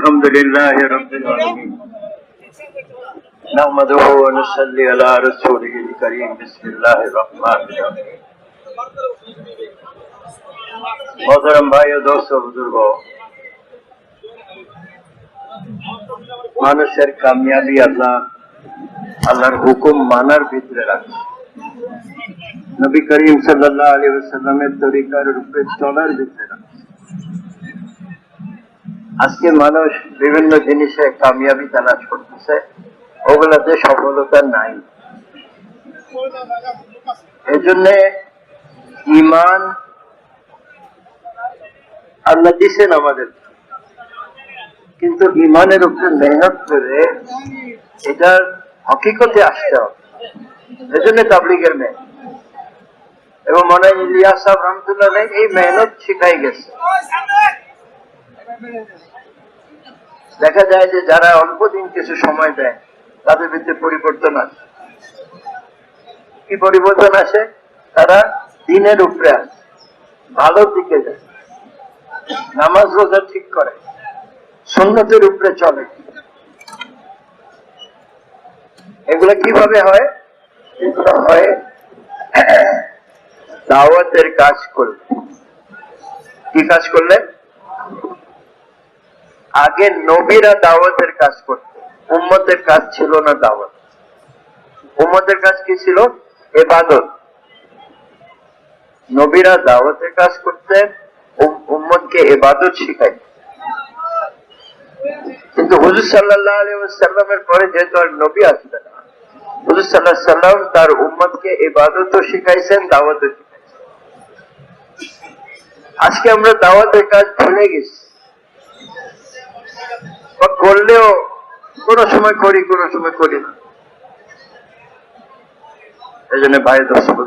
الحمد لله رب العالمين نحمده ونصلي على رسوله الكريم بسم الله الرحمن الرحيم মোহতরম ভাই ও দোস্ত ও বুজুর্গ মানুষের কামিয়াবি আল্লাহ আল্লাহর হুকুম মানার ভিতরে রাখছে নবী করিম সাল্লাহ আলী সাল্লামের তরিকার রূপে চলার ভিতরে রাখছে আজকে মানুষ বিভিন্ন জিনিসে কামিয়াবি তালাশ করতেছে, ওগুলাতে সফলতা নাই। এজন্য ইমান আল্লাহ দিছেন আমাদের। কিন্তু ইমানের উপরে মেহনত করে এটার হকিকতে আসতে হবে। এজন্য তাবলিগের মেয়ে। এবং মনে হয় ইলিয়াস সাহেব রহমতুল্লাহ এই মেহনত শিখাই গেছে। দেখা যায় যে যারা অল্প দিন কিছু সময় দেয়, তাদের ভিতরে পরিবর্তন আসে। কি পরিবর্তন আসে? তারা দিনের উপরে আসে ভালো দিকে যায়। নামাজ রোজা ঠিক করে, সুন্নতের উপরে চলে। এগুলো কীভাবে হয়? এগুলো হয় দাওয়াতের কাজ করলে। কি কাজ করলে? আগে নবীরা দাওয়াতের কাজ করত। উম্মতের কাজ ছিল না দাওয়াত। উম্মতের কাজ কি ছিল? এবাদত নবীরা দাওয়াতের কাজ করতেন উম্মতকে এবাদত শিখাই কিন্তু হুজুর সাল্লাহ আলী সাল্লামের পরে যেহেতু আর নবী আসবে না, হুজুর সাল্লাহ সাল্লাম তার উম্মতকে এবাদতও শিখাইছেন, দাওয়াতও শিখাইছেন। আজকে আমরা দাওয়াতের কাজ ভুলে গেছি। বা করলেও কোনো সময় করি, কোনো সময় করি না। এই জন্য ভাই দর্শক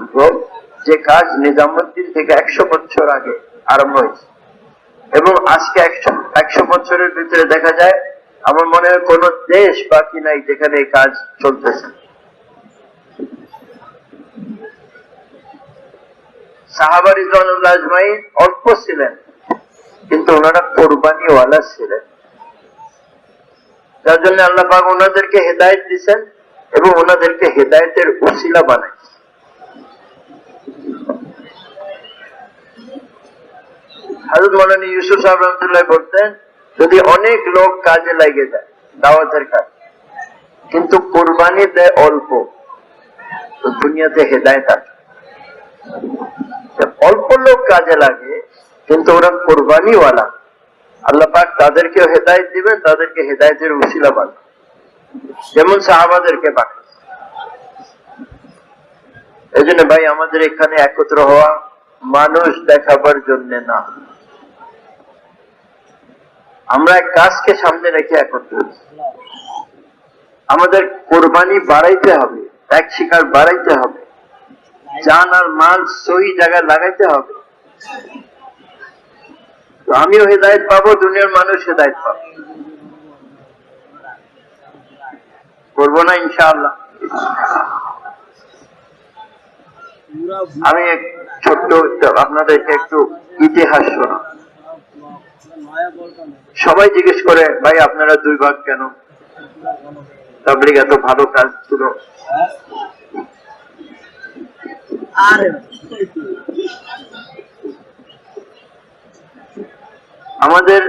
যে কাজ নিজামুদ্দিন থেকে একশো বছর আগে আরম্ভ হয়েছে এবং আজকে একশো একশো বছরের ভিতরে দেখা যায়, আমার মনে হয় কোন দেশ বাকি নাই যেখানে এই কাজ চলতেছে। সাহাবার আজমাইন অল্প ছিলেন, কিন্তু ওনারা কোরবানিওয়ালা ছিলেন। যার জন্য আল্লাহ পাক ওনাদেরকে হেদায়ত দিচ্ছেন এবং ওনাদেরকে হেদায়তের উসিলা বানাইছেন হাজর মৌলানী ইউসুফ সাহেব রহমতুল্লাহ বলতেন, যদি অনেক লোক কাজে লাগে যায় দাওয়াতের কাজ, কিন্তু কোরবানি দেয় অল্প, তো দুনিয়াতে হেদায়ত আছে। অল্প লোক কাজে লাগে, কিন্তু ওরা কোরবানিওয়ালা। আল্লাহ পাক তাদেরকেও হেদায়ত দিবেন, তাদেরকে হেদায়তের উশিলা বানান যেমন সাহাবাদেরকে পাঠান এই জন্য ভাই, আমাদের এখানে একত্র হওয়া মানুষ দেখাবার জন্য না। আমরা এক কাজকে সামনে রেখে একত্র আমাদের কোরবানি বাড়াইতে হবে এক শিকার বাড়াইতে হবে। জান আর মাল সহি জায়গায় লাগাইতে হবে। তো আমিও হেদায়ত পাবো, দুনিয়ার মানুষ হেদায়ত পাবো। করব না ইনশাআল্লাহ। আমি এক ছোট্ট আপনাদেরকে একটু ইতিহাস শোনা সবাই জিজ্ঞেস করে, ভাই, আপনারা দুই ভাগ কেন? তাবলিগ এত ভালো কাজ ছিল। আমাদের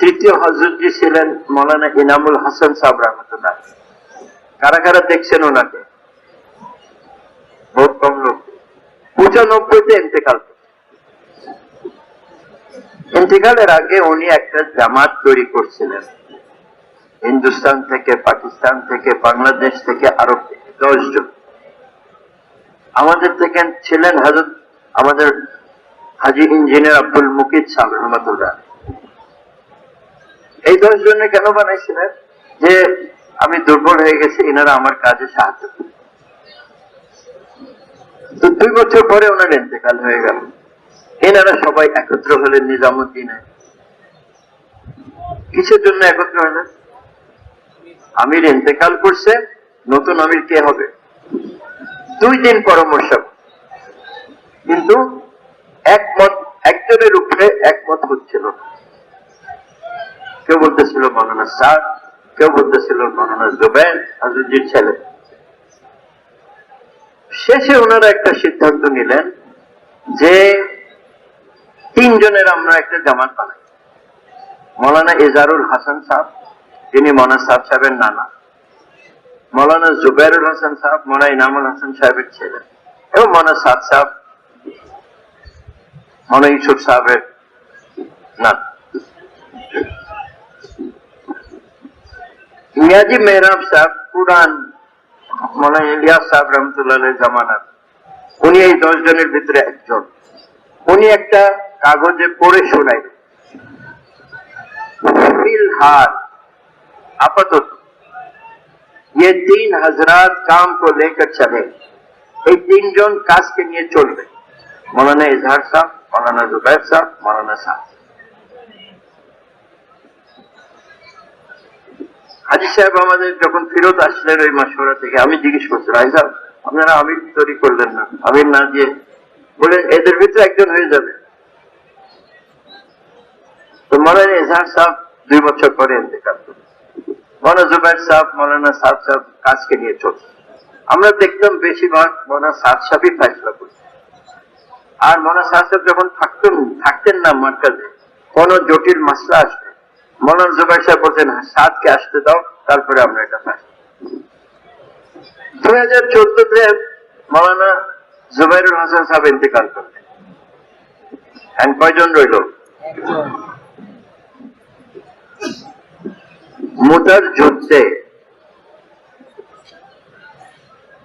তৃতীয় হজরতজি ছিলেন মৌলানা ইনামুল হাসান সাহেব রহমতুল্লাহ। কারা কারা দেখছেন ওনাকে? বহুত কম লোক। পঁচানব্বইতে ইন্তেকাল। ইন্তেকালের আগে উনি একটা জামাত তৈরি করছিলেন। হিন্দুস্তান থেকে, পাকিস্তান থেকে, বাংলাদেশ থেকে আরও দশ জন আমাদের থেকে ছিলেন হাজর আমাদের হাজি ইঞ্জিনিয়ার আব্দুল মুকিদ সাহেব রহমতুল্লাহ। এই দশ জনে কেন বানাইছিলেন? যে আমি দুর্বল হয়ে গেছি, এনারা আমার কাজে সাহায্য তো দুই বছর পরে ওনার ইন্তেকাল হয়ে গেল। এনারা সবাই একত্র হলেন নিজামুদ্দিনে। কিসের জন্য একত্র হলেন আমির ইন্তেকাল করছে, নতুন আমির কে হবে? দুই দিন পরামর্শ। কিন্তু একমত, একজনের উপরে একমত হচ্ছিল না। কেউ বলতেছিল মৌলানা সাদ কেউ বলতেছিল মৌলানা জুবেন হাজুজির ছেলে। শেষে ওনারা একটা সিদ্ধান্ত নিলেন যে তিনজনের আমরা একটা জামাত বানাই। মৌলানা এজারুল হাসান সাহেব তিনি মনা সাহেব সাহেবের নানা। মৌলানা জুবাইরুল হাসান সাহেব, মৌলানা ইনামুল হাসান সাহেবের ছেলে। এবং মৌলানা সাদ সাহেব, মৌলানা ইউসুফ সাহেবের নানা। মিয়াজি মেহরাব সাহেব পুরান মৌলানা ইলিয়াস সাহেব রহমতুল্লাহ জামানার উনি এই দশ জনের ভিতরে একজন উনি একটা কাগজে পড়ে শোনাই फिलहाल आपातत ये तीन हजरात काम को लेकर चले এই তিনজন কাজকে নিয়ে চলবে মৌলানা ইজহার সাহ মৌলানা জুবাইর সাহ মৌলানা সাহ হাজি সাহেব আমাদের যখন ফেরত আসলেন ওই মাসোরা থেকে, আমি জিজ্ঞেস করছিলাম সাহেব আপনারা আমির তৈরি করলেন না? আমির না দিয়ে বলে, এদের ভিতরে একজন হয়ে যাবে। বেশিরভাগ আর সাদ সাহেব যখন থাকতেন থাকতেন না মার্কাজে, কোন জটিল মাসলা আসবে মৌলানা জুবাইর সাহেব বলছেন "হ্যাঁ, সাদকে আসতে দাও তারপরে আমরা এটা ফেসলা দুই হাজার চোদ্দতে মৌলানা জুবাইরুল হাসান সাহেব ইন্তেকাল করলেন। কয়জন রইল? মুতার যুদ্ধে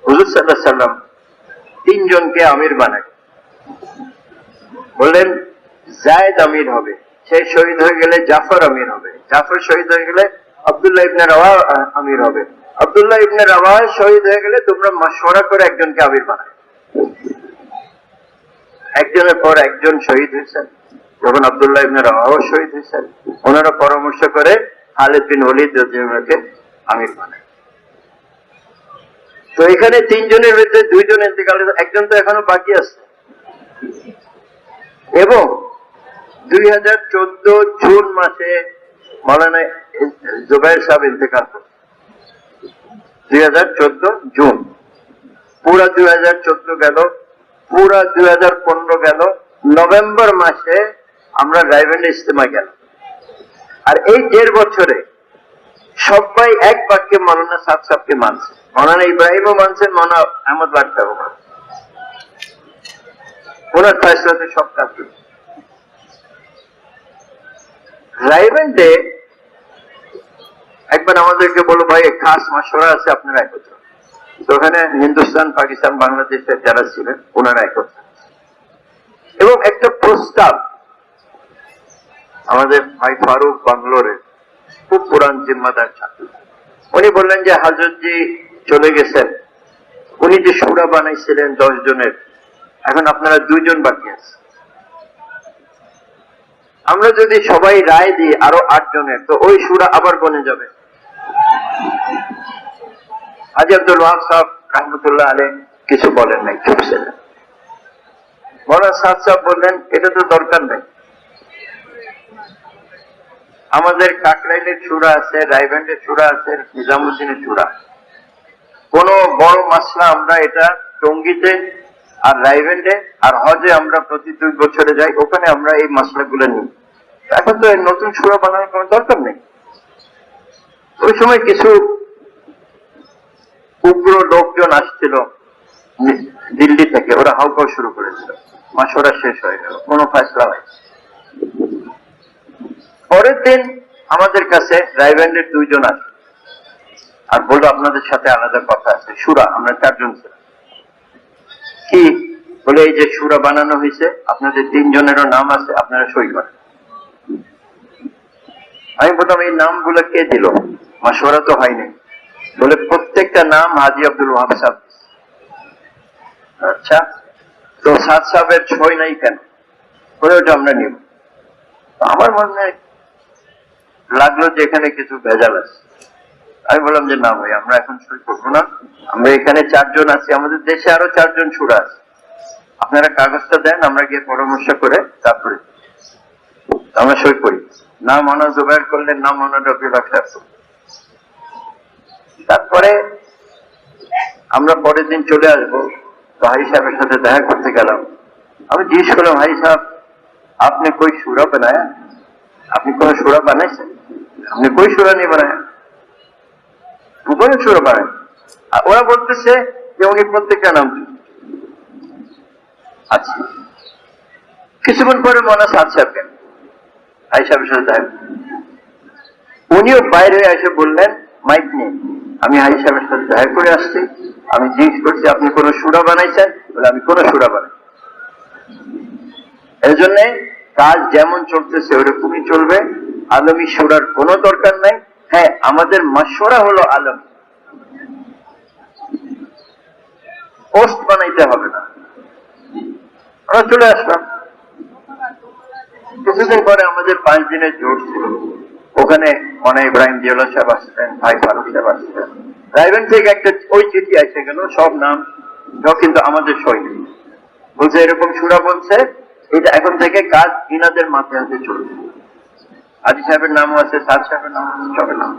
হুজুর সাল্লাহ সাল্লাম তিনজনকে আমির বানায়। বললেন জায়দ আমির হবে। সে শহীদ হয়ে গেলে জাফর আমির হবে। জাফর শহীদ হয়ে গেলে আব্দুল্লাহ ইবনে রাওয়া আমির হবে। আব্দুল্লাহ ইবনে রাওয়া শহীদ হয়ে গেলে তোমরা মাসোরা করে একজনকে আমির বানায়। একজনের পর একজন শহীদ হয়েছেন। যখন আব্দুল্লাহ ইবনে রাওয়াও শহীদ হয়েছেন, ওনারা পরামর্শ করে খালেদ বিন ওলিদ রাদিয়াল্লাহু আমির বানায়। তো এখানে তিনজনের ভিতরে দুইজন ইন্তেকাল একজন তো এখনও বাকি আছে। এবং দুই হাজার চোদ্দ জুন মাসে জুবাইর সাহেব ইন্তেকাল দুই জুন। পুরা দুই হাজার চোদ্দ গেল, পুরা দুই হাজার পনেরো গেল, নভেম্বর মাসে আমরা রাইভেন্ড ইস্তেমা গেল আর এই দেড় বছরে সবাই এক বাক্যে মৌলানা সাদ সাহকে মানছে। মৌলানা ইব্রাহিমও মানছেন মৌলানা আহমদ বাদ মানছেন ওনার ফয়সলাতে সব কাজ হয়েছে। রাইভেন্ডে একবার আমাদেরকে বলো, ভাই খাস মাসরা আছে, আপনারা একত্র ওখানে হিন্দুস্তান, পাকিস্তান, বাংলাদেশের যারা ছিলেন, ওনারা একত্র এবং একটা প্রস্তাব আমাদের ভাই ফারুক খুব পুরান জিম্মাদার ছাত্র। উনি বললেন যে, হাজরতজি চলে গেছেন। উনি যে সুরা বানাইছিলেন দশ জনের, এখন আপনারা দুইজন বাকি আছে আমরা যদি সবাই রায় দিই আরও আট জনের, তো ওই সুরা আবার বনে যাবে। হাজি আব্দুল ওয়াহাব সাহেব রহমতুল্লাহ আলী কিছু বলেন নাই, চুপ ছিলেন। মৌলানা সাদ সাহেব বললেন, এটা তো দরকার নেই। আমাদের কাকরাইলের চূড়া আছে, রায়গঞ্জের চূড়া আছে, নিজামুদ্দিনের চূড়া কোন বড় মাসলা আমরা এটা টঙ্গিতে আর রাইভেন্ডে আর হজে আমরা প্রতি দুই বছরে যাই, ওখানে আমরা এই মশলাগুলো নিই। এখন তো নতুন সুরা বানানোর কোনো দরকার নেই। ওই সময় কিছু উগ্র লোকজন আসছিল দিল্লি থেকে, ওরা হাউকাও শুরু করেছিল। মাসোরা শেষ হয়ে গেল, কোনো ফয়সলা হয় পরের দিন আমাদের কাছে রাইভেন্ডের দুইজন আসে। আর বলল, আপনাদের সাথে আলাদা কথা আছে, সুরা, আমরা চারজন ছিলাম। কি? বলে, এই যে সুরা বানানো হয়েছে, আপনাদের তিনজনেরও নাম আছে, আপনারা সই করেন। আমি বললাম, এই নামগুলো কে দিল? মাসোরা তো হয়নি। বলে, প্রত্যেকটা নাম হাজি আব্দুল ওয়াহাব সাহেব। আচ্ছা তো সাদ সাহেবের ছয় নাই কেন? বলে ওটা আমরা নিব। আমার মনে লাগল যে এখানে কিছু ভেজাল আছে। আমি বললাম যে, না ভাই, আমরা এখন সই করব না। আমরা এখানে চারজন আছি, আমাদের দেশে আরও চারজন সুরা আছে। আপনারা কাগজটা দেন, আমরা গিয়ে পরামর্শ করে তারপরে আমরা সই করি। না মানা জোগাড় করলে না মানা রবি আখতার তারপরে আমরা পরের দিন চলে আসব হাই সাহেবের সাথে দেখা করতে গেলাম। আমি জিজ্ঞেস করলাম, হাই সাহেব, আপনি কই সুরা বানায়? আপনি কোন সুরা বানাইছেন? আপনি কই সুরা নিয়ে বানায়? কোন সুরা বানায়। আর ওরা বলতেছে যে উনি প্রত্যেকটা নাম আচ্ছা। কিছুক্ষণ পরে মনে সাহেব সাহেবের সাথে দেখা উনিও বাইরে এসে বললেন, মাইক নেই আমি সাহেবের সাথে দেখা করে আসছি। আমি জিজ্ঞেস করছি, আপনি কোন সুরা বানাইছেন? বলে, আমি কোন সুরা বানাই এই জন্যে কাজ যেমন চলতেছে, ওরকমই চলবে। আলমী সুরার কোনো দরকার নাই। হ্যাঁ আমাদের মাসরা হলো আলম। পোস্ট বানাইতে হবে না। আমরা চলে আসলাম। কিছুদিন পরে আমাদের পাঁচ দিনের জোর ছিল। ওখানে মনে ইব্রাহিম জিওলা সাহেব আসছিলেন ভাই ফারুক সাহেব আসছিলেন রাইবেন থেকে একটা ওই চিঠি এসে গেল সব নাম কিন্তু আমাদের সই নেই বলছে, এরকম সুরা বলছে, এটা এখন থেকে কাজ ইনাদের মাথায় হাতে চলবে। আজি সাহেবের নামও আছে, সাদ সাহেবের নাম সবের নাম।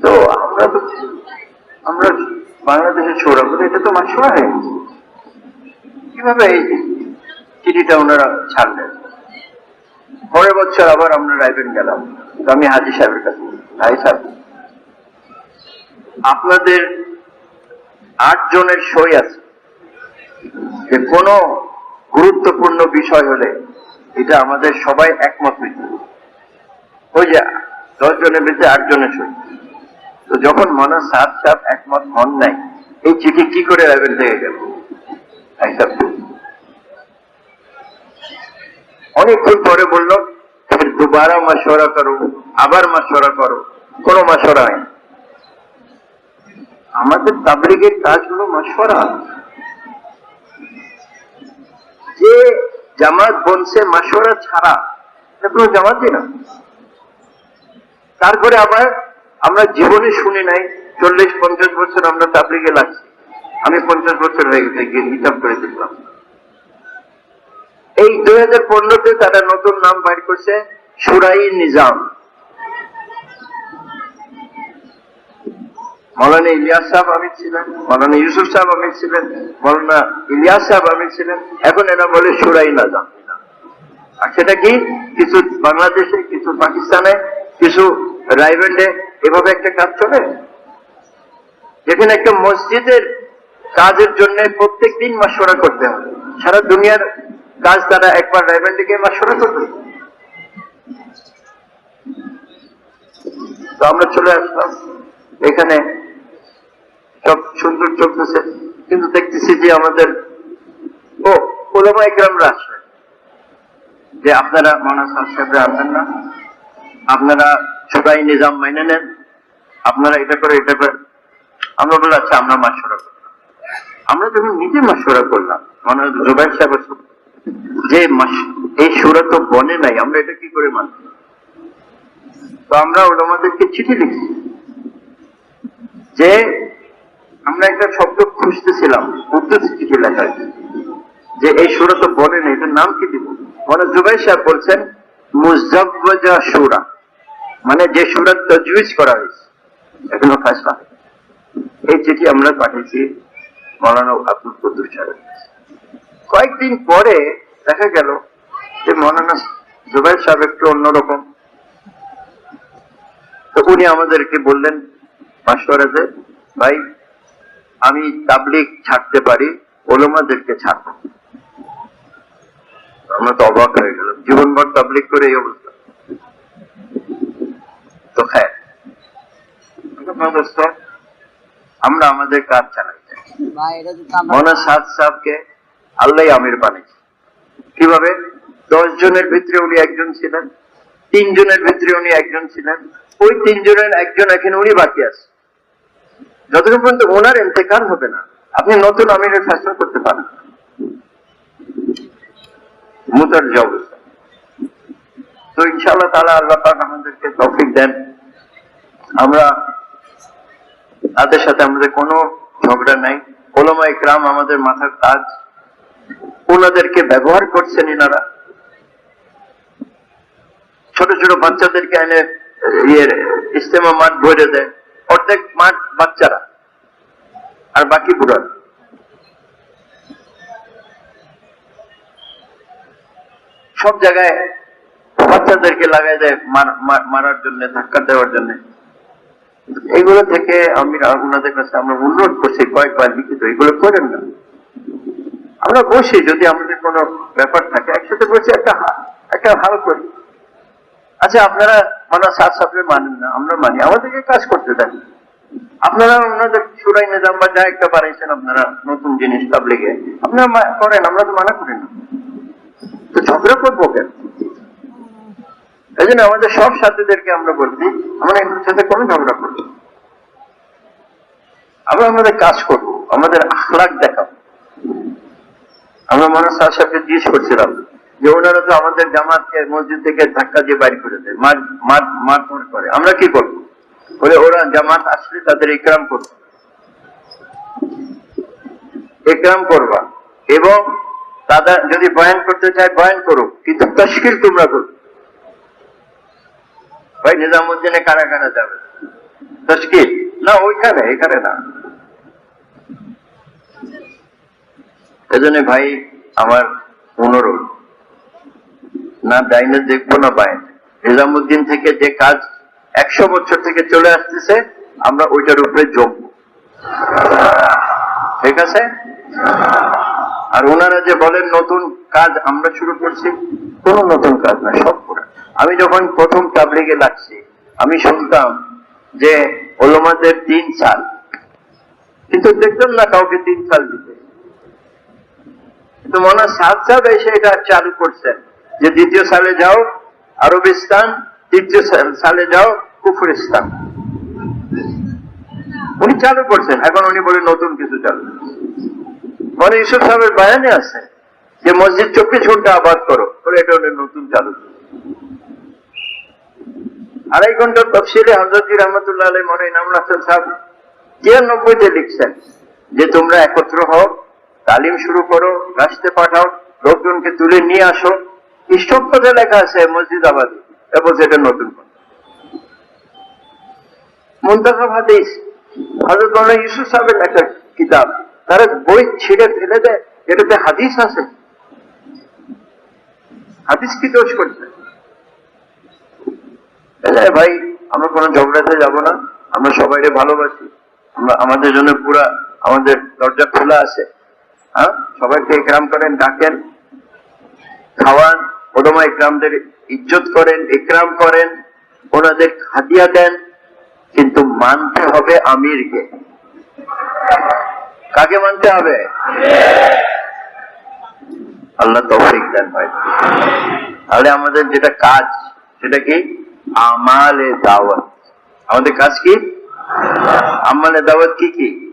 তো আমরা তো আমরা বাংলাদেশের সৌরা বলে এটা তো মাসুরা হয়ে গেছে। কীভাবে এই চিঠিটা ওনারা ছাড়লেন? পরের বছর আবার আমরা রাইবেন গেলাম। তো আমি হাজি সাহেবের কাছে হাজি সাহেব আপনাদের আট জনের সই আছে। যে কোনো গুরুত্বপূর্ণ বিষয় হলে এটা আমাদের সবাই একমত হইতে ওই যে দশ জনের ভিতরে আট জনের সই। তো যখন মনে সাত সাপ একমত হন নাই, এই চিঠি কি করে রাখবেন থেকে গেল? অনেকক্ষণ পরে বলল ফির দুবারা মশওয়ারা করো, আবার মাসরা করো, কোনো মশওয়ারা হয় আমাদের তাবলিগের কাজ হলো মশওয়ারা যে জামাত বনছে মশওয়ারা ছাড়া কোনো জামাতই না। তারপরে আবার আমরা জীবনে শুনি নাই, চল্লিশ, পঞ্চাশ বছর আমরা তাবলিগে লাগছি। আমি পঞ্চাশ বছর হয়ে গেছে, গিয়ে হিসাব করে দেখলাম। এই দুই হাজার পনেরোতে তারা নতুন নাম বাইর করছে, সুরাই নিজাম। মৌলানা ইলিয়াস সাহেব আমির ছিলেন, মৌলানা ইউসুফ সাহেব আমির ছিলেন, মৌলানা ইলিয়াস সাহেব আমির ছিলেন, এখন এরা বলে সুরাই নাজাম। আর সেটা কি? কিছু বাংলাদেশে, কিছু পাকিস্তানে, কিছু রাইবেন্ডে এভাবে একটা কাজ চলে? যেখানে একটা মসজিদের কাজের জন্য প্রত্যেক দিন মাসোরা করতে হবে সারা দুনিয়ার কাজ তারা একবার রাইবেন্ডে গিয়ে মাসোরা করবে। তো আমরা চলে আসলাম। এখানে সব সুন্দর চলতেছে। কিন্তু দেখতেছি যে আমাদের ও, ওলামা একরামরা আসলেন যে আপনারা মনাস সাহেবরা আনবেন না। আপনারা সবাই নিজাম মাইনে নেন। আপনারা এটা করে এটা করে। আমরা বলে আচ্ছা আমরা মাসরা করলাম আমরা যখন নিজে মাসরা করলাম। মনে হয় জুবাইর সাহেব যে এই সুরা তো বনে নাই, আমরা এটা কি করে মানব তো আমরা ওলামাদেরকে চিঠি লিখছি। যে আমরা একটা শব্দ খুঁজতেছিলাম উর্দু চিঠি লেখা যে এই সুরা তো বলে নেই, এটার নাম কি দিব? মানে জুবাই সাহেব বলছেন মুজাব্বাজা সুরা। মানে যে সুরা তজবিজ করা হয়েছে। এখনও হয়নি। এই চিঠি আমরা পাঠিয়েছি মৌলানা আব্দুল কুদ্দুস সাহেব। কয়েকদিন পরে দেখা গেল যে মৌলানা জুবাই সাহেব একটু অন্যরকম। তো উনি আমাদেরকে বললেন মাস্টারাতে ভাই, আমি তাবলিগ ছাড়তে পারি, ওলমাদেরকে ছাড়বো। আমরা তো অবাক হয়ে গেলাম, জীবনভর তাবলিগ করে এই অবস্থা। তো হ্যাঁ আমরা আমাদের কাজ চালাই। যাই। ভাই, এটা তো আমরা সাদ সাহেবকে আল্লাহ আমির বানিয়েছে কীভাবে? দশ জনের ভিতরে উনি একজন ছিলেন, তিনজনের ভিতরে উনি একজন ছিলেন, ওই তিনজনের একজন উনি বাকি আছে। যতক্ষণ পর্যন্ত ওনার ইন্তেকাল হবে না, আপনি নতুন আমিরের ফেসলা করতে পারেন। যে অবস্থা তো ইনশাআল্লাহ তালা আল্লাহ পাক আমাদেরকে তৌফিক দেন। আমরা তাদের সাথে আমাদের কোনো ঝগড়া নাই। ওলামা ইকরাম আমাদের মাথার তাজ ওনাদেরকে ব্যবহার করছেন এনারা ছোট ছোট বাচ্চাদেরকে এনে ইয়ের ইস্তেমা মাঠ ভরে দেয়। অর্ধেক মাঠ বাচ্চারা, আর বাকি বুড়ার সব জায়গায় বাচ্চাদেরকে লাগাই দেয় মার- মার- মারার জন্য, ধাক্কা দেওয়ার জন্য। এগুলো থেকে আমি আপনাদের কাছে আমরা অনুরোধ করছি, কয়েকবার লিখিত, এগুলো করেন না। আমরা বসি যদি আমাদের কোনো ব্যাপার থাকে, একসাথে বসে একটা একটা হাল করি। আচ্ছা আপনারা মানে সাথ সাথে মানেন না, আমরা মানি। আমাদেরকে কাজ করতে দেন। আপনারা ওনাদের সুরাই নিজাম বা যা একটা বাড়াইছেন আপনারা, নতুন জিনিস তাবলিগে আপনারা করেন, আমরা তো মানা করি না। তো ঝগড়া করব কেন? এই জন্য আমাদের সব সাথীদেরকে আমরা বলছি, আমরা এগুলোর সাথে কোনো ঝগড়া করব আমরা আমাদের কাজ করব, আমাদের আখলাক দেখাবো। আমরা মনে সাহেব সাহেবকে জিজ্ঞেস করছিলাম যে ওনারা তো আমাদের জামাতকে, মসজিদ থেকে ধাক্কা দিয়ে বাইর করে দেয়, মার মার মারধর করে। আমরা কি করব? বলে ওরা জামাত আসলে তাদের ইকরাম করব। ইকরাম করবা। এবং তাদের যদি বয়ান করতে চায়, বয়ান করো। কিন্তু তশকিল তোমরা করো। ভাই, নিজামুদ্দিনে কারা কারা যাবে? তশকিল? না, ওইখানে, এখানে না। এজন্য ভাই, আমার অনুরোধ। না, ডাইনে দেখব না বাইনে নিজামুদ্দিন থেকে যে কাজ একশো বছর থেকে চলে আসতেছে, আমরা ওইটার উপরে জমবো। ঠিক আছে? আর ওনারা যে বলেন, নতুন কাজ আমরা শুরু করছি, কোন নতুন কাজ না, সব পুরা আমি যখন প্রথম তাবলিগে লাগছি, আমি শুনতাম যে ওলমাদের তিন সাল। কিন্তু দেখতাম না কাউকে তিন সাল দিতে। কিন্তু মনে সাত সাল এসে এটা চালু করছেন যে দ্বিতীয় সালে যাও, আরবিস্তান, তৃতীয় সালে যাও, কুফরিস্তান। উনি চালু করছেন, এখন উনি বলে নতুন কিছু চালু মানে ইসুফ সাহেবের বায়ানে আছে যে, মসজিদ চব্বিশ ঘণ্টা আবাদ করো। এটা উনি নতুন চালু। আড়াই ঘণ্টার তফসিলে হজরত রহমতুল্লাহ আলাই মনে ইনামুল হাসান সাহেব তিরানব্বইতে লিখছেন যে তোমরা একত্র হও, তালিম শুরু করো রাস্তে পাঠাও, লোকজনকে তুলে নিয়ে আসো। ইষ্টক কথা লেখা আছে মসজিদ আবাদে, এবং এটা নতুন কথা মুন্তাখাব হাদিস হজরত মৌলানা ইউসুফ সাহেবের একটা কিতাব, তারা বই ছিঁড়ে ফেলে দেয়, এটাতে হাদিস আছে। হাদিস কি দোষ করছে? ভাই, আমরা কোনো ঝগড়াতে যাব না। আমরা সবাই ভালোবাসি। আমরা আমাদের জন্য পুরা আমাদের দরজা খোলা আছে। হ্যাঁ? সবাইকে ইকরাম করেন, ডাকেন। খাওয়ান ওদমা ইকরামদের ইজ্জত করেন ইকরাম করেন। ওনাদের হাতিয়া দেন। কিন্তু মানতে হবে আমিরকে। কাকে মানতে হবে? আল্লাহ তৌফিক দেন ভাই। তাহলে আমাদের যেটা কাজ, সেটা কি? আমালে দাওয়াত। আমাদের কাজ কি? আমালে দাওয়াত কি কি?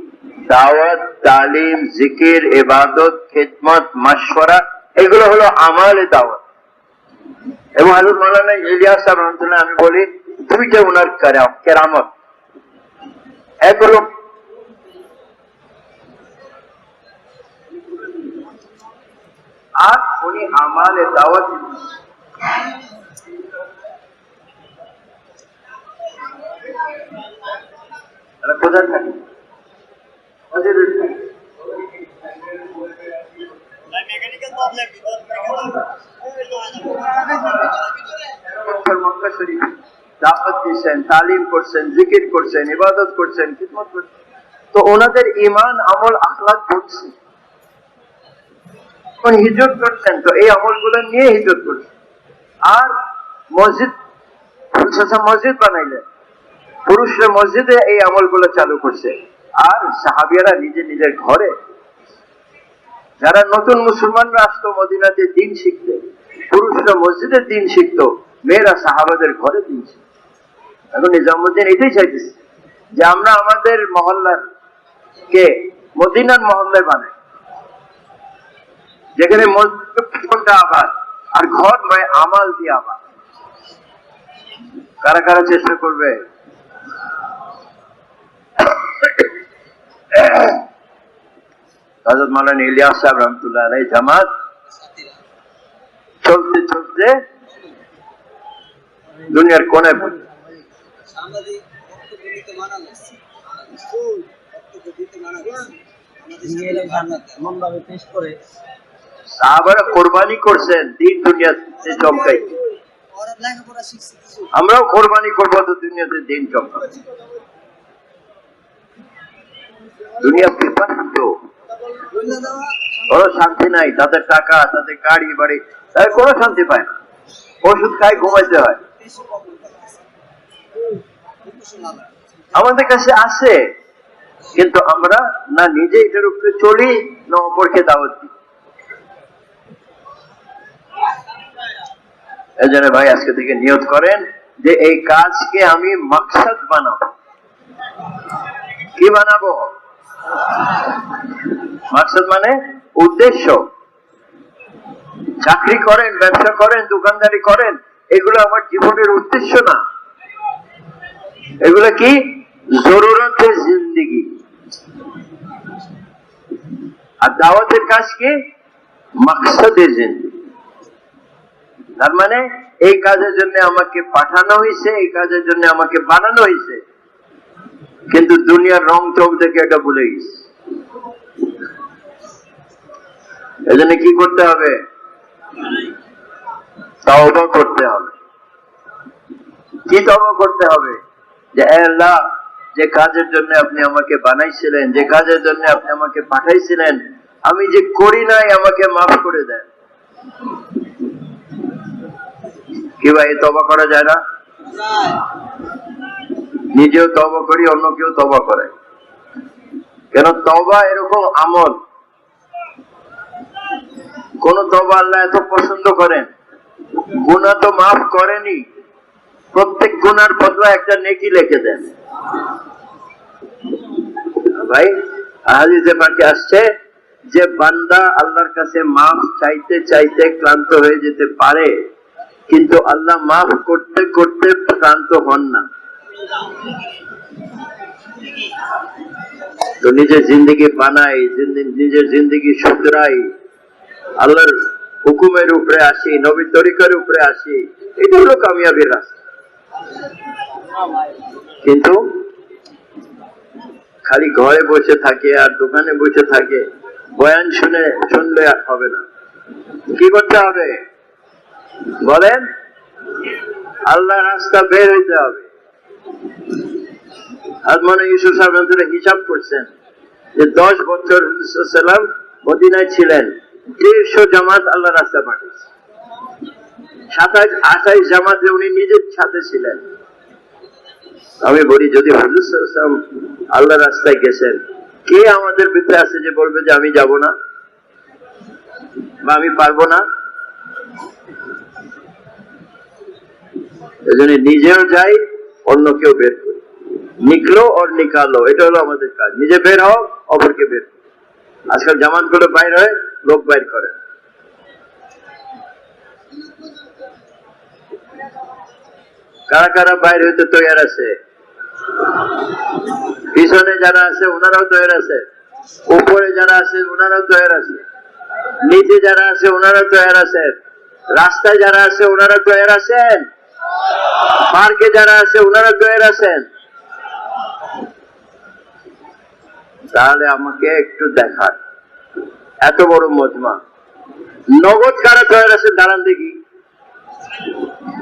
দাওয়াত, তালিম, জিকির, ইবাদত, খেদমত মাসওয়ারা এগুলো হলো আমালে দাওয়াত। এবং হাজর মৌলানা ইলিয়াস সাহেব রহমতুল্লাহ আমি বলি, দুইটা ওনার কেরা- কেরামত। এক হলো আর উনি আমালে দাওয়াত কোথায় থাকে মসজিদে থাকে। বছর মক্কা শরীফ দাওয়াত দিচ্ছেন তালিম করছেন জিকির করছেন ইবাদত করছেন খিদমত করছেন তো ওনাদের ইমান আমল আখলাক করছে যখন হিজরত করছেন তো এই আমলগুলো নিয়ে হিজরত করছেন আর মসজিদ শেষে মসজিদ বানাইলেন পুরুষরা মসজিদে এই আমলগুলো চালু করছে। আর সাহাবিয়ারা নিজে নিজের ঘরে যারা নতুন মুসলমানরা আসতো, মদিনাতে দিন শিখতে, পুরুষরা মসজিদে দিন শিখতো, মেয়েরা সাহাবাদের ঘরে দিন শিখতো। এখন নিজামুদ্দিন এটাই চাইতেছে যে আমরা আমাদের মহল্লার কে মদিনার মহল্লায় বানাই। যেখানে মসজিদটা আবার আর ঘর নয়, আমাল দিয়ে আবার কারা কারা চেষ্টা করবে? হজরত মালান ইলিয়াস সাহেব রহমতুল্লাহ আলাই জামাত চলতে চলতে দুনিয়ার সাহাবারা কোরবানি করছেন দিন দুনিয়াতে চমকাই আমরাও কোরবানি করব তো দুনিয়াতে দিন চমকাই দুনিয়া বিপাশিত কোনো শান্তি নাই, তাদের টাকা, তাদের গাড়ি, বাড়ি, তাদের কোনো শান্তি পায় না। ওষুধ খাই ঘুমাইতে হয়। আমাদের কাছে আছে কিন্তু আমরা না নিজে এটার উপরে চলি, না অপরকে দাওয়াত দিই। এই জন্য ভাই আজকে থেকে নিয়ত করেন যে এই কাজকে আমি মাকসাদ বানাবো। কি বানাবো? মাকসাদ মানে উদ্দেশ্য। চাকরি করেন, ব্যবসা করেন, দোকানদারি করেন, এগুলো আমার জীবনের উদ্দেশ্য না। এগুলো কি? জরুরতের জিন্দিগি। আর দাওয়াতের কাজ কি? মাকসাদের জিন্দিগি। তার মানে এই কাজের জন্য আমাকে পাঠানো হয়েছে, এই কাজের জন্য আমাকে বানানো হয়েছে। কিন্তু দুনিয়ার রং চোখ থেকে এটা ভুলে গেছে এজন্য কি করতে হবে? তওবা করতে হবে। কি তবা করতে হবে? যে "এ আল্লাহ, যে কাজের জন্য আপনি আমাকে বানাইছিলেন, যে কাজের জন্য আপনি আমাকে পাঠাইছিলেন, আমি যে করি নাই, আমাকে মাফ করে দেন। কি ভাই তবা করা যায় না? নিজেও তবা করি অন্য কেউ তবা করে। কেন তবা এরকম আমল? কোন তবা আল্লাহ এত পছন্দ করেন? গুণা তো মাফ করেনি। প্রত্যেক গুনার বদলা একটা নেকি লিখে দেন। ভাই, হাদিসে পাকে আসছে যে বান্দা আল্লাহর কাছে মাফ চাইতে চাইতে ক্লান্ত হয়ে যেতে পারে, কিন্তু আল্লাহ মাফ করতে করতে ক্লান্ত হন না। তো নিজের জিন্দগি বানাই নিজের জিন্দগি শুধরাই। আল্লাহর হুকুমের উপরে আসি নবী তরিকার উপরে আসি, এটা হলো কামিয়াবির রাস্তা। কিন্তু খালি ঘরে বসে থাকে আর দোকানে বসে থাকে, বয়ান শুনে, শুনলে আর হবে না। কি করতে হবে? বলেন আল্লাহ রাস্তা বের হইতে হবে। আজ মনে হিসাব করছেন যে দশ বছর সাল্লাম মদিনায় ছিলেন, দেড়শো জামাত আল্লাহ রাস্তা পাঠিয়েছে। সাতাইশ আঠাইশ জামাতে উনি নিজের সাথে ছিলেন। আমি বলি, যদি হুজুর আল্লাহ রাস্তায় গেছেন, কে আমাদের ভিতরে আছে যে বলবে যে আমি যাব না? বা আমি পারব না? এজন্য নিজেও যাই অন্য কেউ বের করি। নিকলো আর নিকালো, এটা হলো আমাদের কাজ। নিজে বের হও, অপরকে বের আজকাল জামানগুলো বাইর হয় লোক বাইর করে। কারা কারা বাইর হইতে তৈরি আছে? পিছনে যারা আছে ওনারাও তৈরি আছে। উপরে যারা আছে ওনারাও তৈরি আছে। নিচে যারা আছে ওনারা তৈরি আছেন রাস্তায় যারা আছে ওনারা তৈরি আছেন? পার্কে যারা আছে, ওনারা তৈরি আছেন? তাহলে আমাকে একটু দেখান। এত বড় মজমা। নগদ কারা তৈরি আছে? দাঁড়ান দেখি।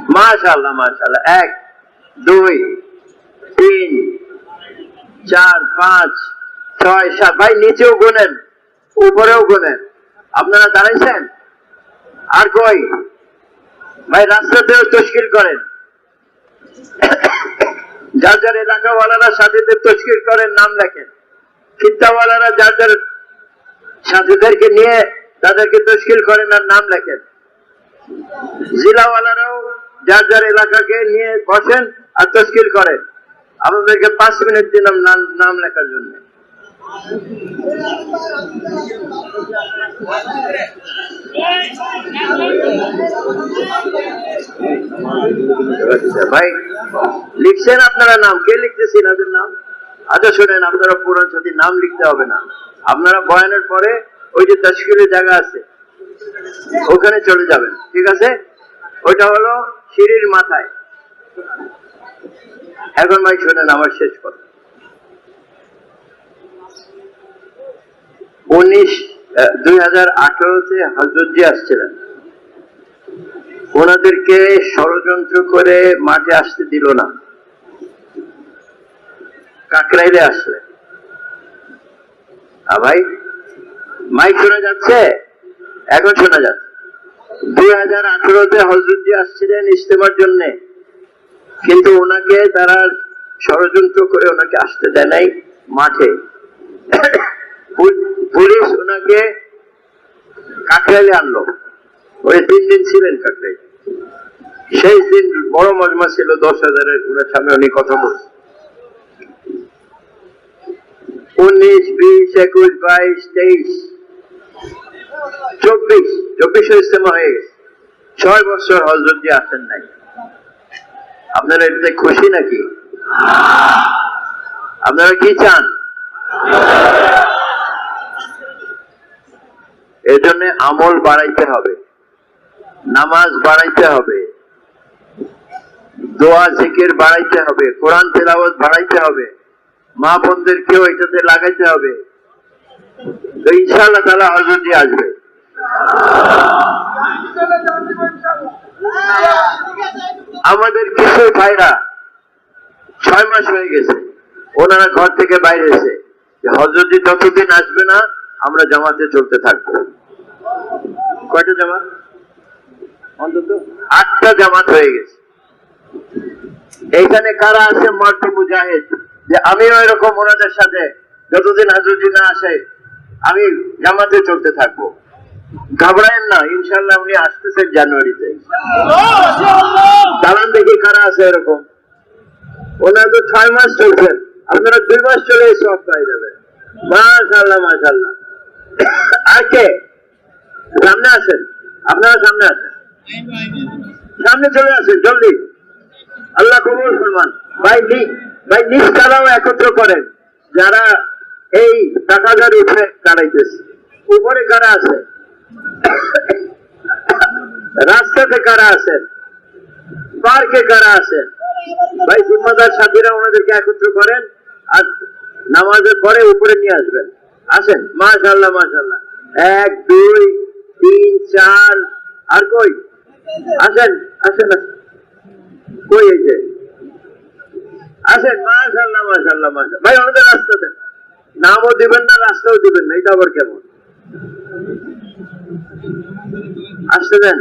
মাশাল্লাহ মাশাল্লাহ এক, দুই, তিন, চার, পাঁচ, ছয়, সাত। ভাই, নিচেও গোনেন, উপরেও গোনেন। আপনারা দাঁড়াইছেন? আর কই? ভাই, রাস্তাতেও তস্কির করেন। যার যার এলাকাওয়ালারা সাথীদের তস্কির করেন, নাম লেখেন। খিত্তাওয়ালারা যার যার সাথীদেরকে নিয়ে তাদেরকে তস্কিল করেন আর নাম লেখেন। জেলাওয়ালারাও যার যার এলাকাকে নিয়ে বসেন আর তস্কিল করেন। আমাদেরকে পাঁচ মিনিট দিলাম নাম লেখার জন্য। ভাই, লিখছেন আপনারা নাম? কে লিখতেছেন এদের নাম? আচ্ছা শোনেন, আপনারা পুরান সাথী নাম লিখতে হবে না। আপনারা বয়ানের পরে ওই যে তশকিলের জায়গা আছে, ওখানে চলে যাবেন, ঠিক আছে? ওইটা হলো সিঁড়ির মাথায়। এখন ভাই, শোনেন, আমার শেষ কথা। উনিশ দুই হাজার আঠারোতে হজরতজি আসছিলেন। ওনাদেরকে ষড়যন্ত্র করে মাঠে আসতে দিল না। আসলে। ভাই, মাইক শোনা যাচ্ছে? এখন শোনা যাচ্ছে। দুই হাজার আঠারোতে হজরতজি আসছিলেন ইস্তেমার জন্য। কিন্তু ওনাকে তারা ষড়যন্ত্র করে ওনাকে আসতে দেয় নাই মাঠে। পুলিশ ওনাকে কাকরাইলে আনলো। ওই তিন দিন ছিলেন কাকরাইলে সেই দিন বড় মজমা ছিল, দশ হাজারের সামনে উনি কথা উনিশ, বিশ, একুশ, বাইশ, তেইশ, চব্বিশ, চব্বিশে ইস্তেমা হয়ে গেছে। ছয় বছর হজরতজি আসেন নাই। আপনারা এটাতে খুশি নাকি? আপনারা কি চান? এর জন্য আমল বাড়াইতে হবে, নামাজ বাড়াইতে হবে, দোয়া, জিকির বাড়াইতে হবে, কোরআন তেলাওয়াত বাড়াইতে হবে মা বোনদেরকেও এটাতে লাগাইতে হবে। তো ইনশাআল্লাহ তালা হজরতজি আসবে। আমাদের কিছু ভাইরা ছয় মাস হয়ে গেছে, ওনারা ঘর থেকে বাইরে এসে, যে হজরতজি যতদিন আসবে না আমরা জামাতে চলতে থাকব। কয়টা জামাত? অন্তত আটটা জামাত হয়ে গেছে। এইখানে কারা আছে মাল্টি মুজাহিদ? যে আমিও এরকম ওনাদের সাথে যতদিন হাজুজি না আসে আমি জামাতে চলতে থাকব। ঘাবড়ায়েন না ইনশাল্লাহ উনি আসতেছেন জানুয়ারিতে। দাঁড়ান দেখি কারা আছে এরকম ওনার তো ছয় মাস চলছেন। আপনারা দুই মাস চলে এই সব পাই যাবেন। মাশাল্লাহ মাশাল্লাহ আর কে সামনে আসেন। আপনারা সামনে আসেন। সামনে চলে আসেন, জলদি। আল্লাহ কবুল ফরমান। ভাই ভাই, নিষ্ঠারাও একত্র করেন। যারা এই টাকাগার উঠে দাঁড়াইতেছে উপরে কারা আছে? রাস্তাতে কারা আছেন পার্কে কারা আছেন ভাই, জিম্মাদার সাথীরা ওনাদেরকে একত্র করেন আর নামাজের পরে উপরে নিয়ে আসবেন। আসেন? মাশাল্লাহ মাশাল্লাহ এক, দুই, তিন, চার, আর কই? আসেন আসেন। কই এই যে? আসেন মাশাল্লাহ মাশাল্লাহ মাশাল্লাহ ভাই, আমাদের রাস্তা দেন। নামও দিবেন না, রাস্তাও দিবেন না, এটা আবার কেমন? আসতে দেন।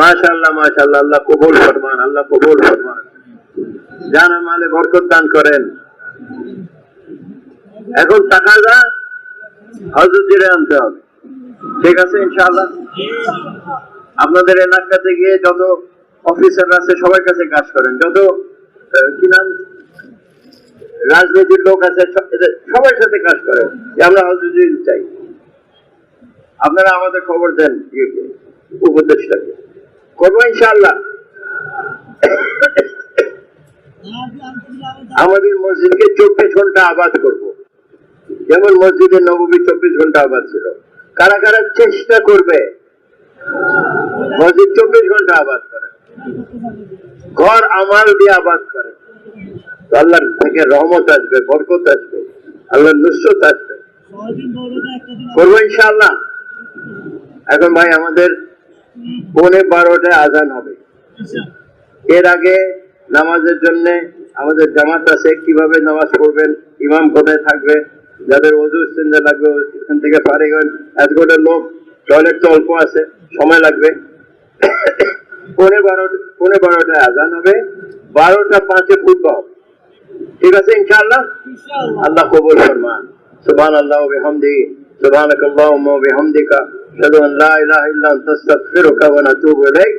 মাশাল্লাহ মাশাল্লাহ আল্লাহ কবুল ফরমান, আল্লাহ কবুল ফরমান। জানা মালে বরকত দান করেন। এখন টাকাটা হজরত জিরে আনতে হবে। ঠিক আছে ইনশাআল্লাহ? আপনাদের এলাকাতে গিয়ে যত অফিসার আছে সবার কাছে কাজ করেন। যত কি নাম? রাজনীতির লোক আছে সবার সাথে কাজ করেন। যে আমরা হজরত জিরে চাই। আপনারা আমাদের খবর দেন ইয়েকে, উপদেষ্টাকে। করব ইনশাআল্লাহ। আমাদের মসজিদকে চব্বিশ ঘণ্টা আবাদ করব। যেমন মসজিদে নবমী চব্বিশ ঘণ্টা আবাদ ছিল। কারা কারা চেষ্টা করবে? মসজিদ চব্বিশ ঘণ্টা আবাদ করে। ঘর আমাল দিয়ে আবাদ করে। আল্লাহর থেকে রহমত আসবে, বরকত আসবে, আল্লাহর নুসরত আসবে। করব ইনশাআল্লাহ। এখন ভাই, আমাদের পৌনে বারোটায় আজান হবে। এর আগে নামাজের জন্য আমাদের জামাত আছে, কীভাবে নামাজ পড়বেন, ইমাম কোথায় থাকবে? যাদের ওজু ইস্তেঞ্জা লাগবে এখান থেকে পারে গেলেন এত গোটা লোক টয়লেট তো অল্প আছে সময় লাগবে পৌনে বারো পৌনে বারোটায় আজান হবে বারোটা পাঁচে ফুটবল ঠিক আছে ইনশাআল্লাহ আল্লাহ কবুল ফরমান সুবহান আল্লাহ বিহামদি সুবহানাক আল্লাহুম্মা ওয়া বিহামদিকা আশহাদু আন লা ইলাহা ইল্লা আনতা আস্তাগফিরুকা ওয়া আতুবু ইলাইক